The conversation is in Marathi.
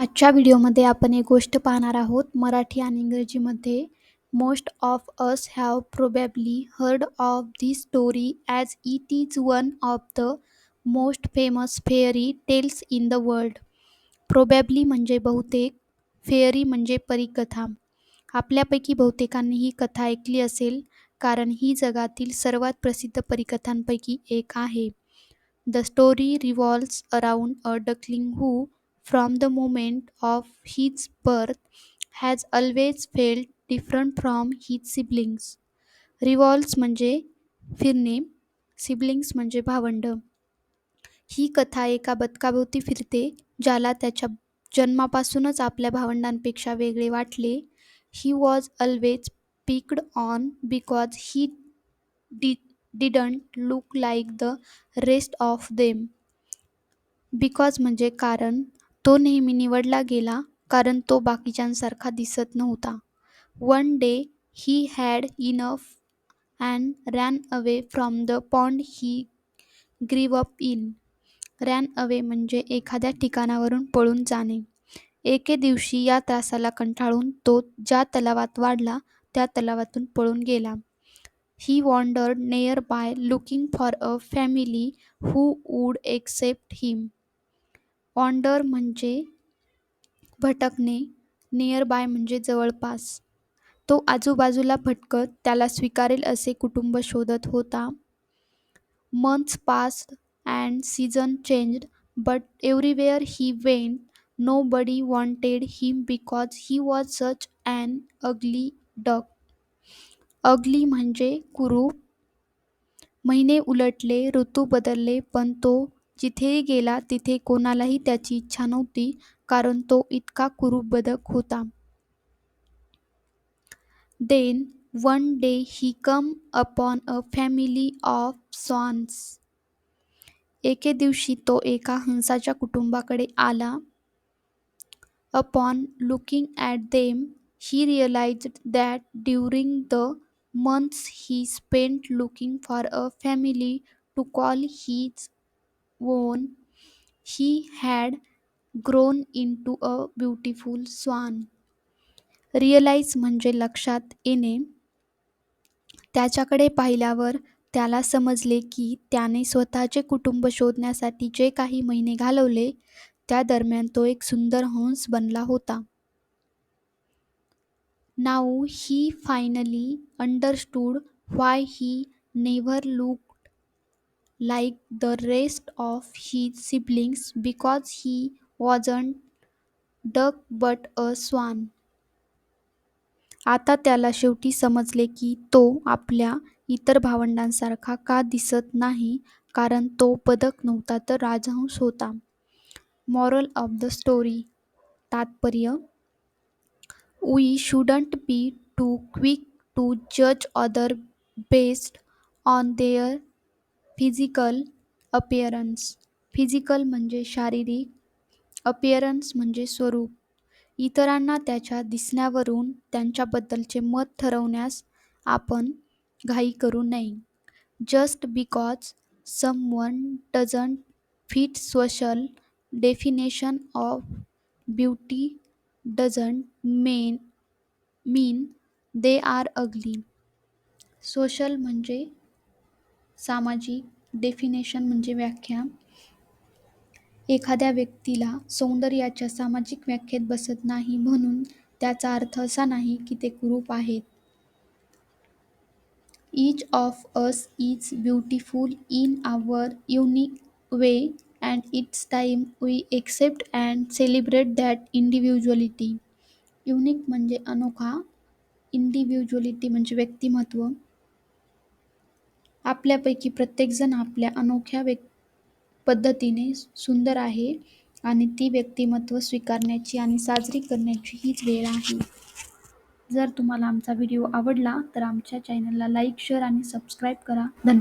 आजच्या व्हिडिओमध्ये आपण एक गोष्ट पाहणार आहोत. मराठी आणि इंग्रजीमध्ये most of us have probably heard of the story as it is one of the most famous fairy tales in the world probably म्हणजे बहुतेक फेअरी म्हणजे परिकथा. आपल्यापैकी बहुतेकांनी ही कथा ऐकली असेल कारण ही जगातील सर्वात प्रसिद्ध परिकथांपैकी एक आहे. The story revolves around a duckling who from the moment of his birth has always felt different from his siblings. Revolves म्हणजे फिरणे सिबलिंग्स म्हणजे भावंड. ही कथा एका बदकाभोवती फिरते ज्याला त्याच्या जन्मापासूनच आपल्या भावंडांपेक्षा वेगळे वाटले. He was always picked on because he di didn't look like the rest of them because म्हणजे कारण तो नेहमी निवडला गेला कारण तो बाकीच्यांसारखा दिसत नव्हता. One day he had enough and ran away from the pond he grew up in ran away म्हणजे एखाद्या ठिकाणावरून पळून जाणे. एके दिवशी या त्रासाला कंटाळून तो ज्या तलावात वाढला त्या तलावातून पळून गेला. He wandered nearby looking for a family who would accept him wander म्हणजे भटकणे नियरबाय म्हणजे जवळपास. तो आजूबाजूला भटकत त्याला स्वीकारेल असे कुटुंब शोधत होता. Months pass and season changed but everywhere he went nobody wanted him because he was such and ugly duck ugly म्हणजे कुरूप. महिने उलटले ऋतू बदलले पण तो जिथेही गेला तिथे कोणालाही त्याची इच्छा नव्हती कारण तो इतका कुरुबदक होता. Then one day he came upon a family of swans एके दिवशी तो एका हंसाच्या कुटुंबाकडे आला. Upon looking at them he realise that during the months he spent looking for a family to call his own he had grown into a beautiful swan realise म्हणजे लक्षात येणे. त्याच्याकडे पाहिल्यावर त्याला समजले की त्याने स्वतःचे कुटुंब शोधण्यासाठी जे काही महिने घालवले त्या दरम्यान तो एक सुंदर हंस बनला होता. Now he finally understood why he never look like the rest of his siblings because he wasn't duck but a swan. आता त्याला शेवटी समजले की तो आपल्या इतर भावंडांसारखा का दिसत नाही कारण तो पदक नव्हता तर राजहंस होता. मॉरल ऑफ द स्टोरी तात्पर्य. We shouldn't be too quick to जज other based on their physical appearance physical म्हणजे शारीरिक अपिअरन्स म्हणजे स्वरूप. इतरांना त्याच्या दिसण्यावरून त्यांच्याबद्दलचे मत ठरवण्यास आपण घाई करू नये. Just because someone doesn't fit social definition of beauty doesn't men mean they are ugly social म्हणजे सामाजिक डेफिनेशन म्हणजे व्याख्या. एखाद्या व्यक्तीला सौंदर्याच्या सामाजिक व्याख्येत बसत नाही म्हणून त्याचा अर्थ असा नाही की ते कुरूप आहेत. Each of us is beautiful in our unique way and it's time we accept and celebrate that individuality unique म्हणजे अनोखा इंडिव्हिज्युअलिटी म्हणजे व्यक्तिमत्व. आपल्यापैकी प्रत्येकजण आपल्या अनोख्या व्यक् पद्धतीने सुंदर आहे आणि ती व्यक्तिमत्व स्वीकारण्याची आणि साजरी करण्याची हीच वेळ आहे. जर तुम्हाला आमचा व्हिडिओ आवडला तर आमच्या चॅनलला लाईक शेअर आणि सबस्क्राईब करा. धन्यवाद.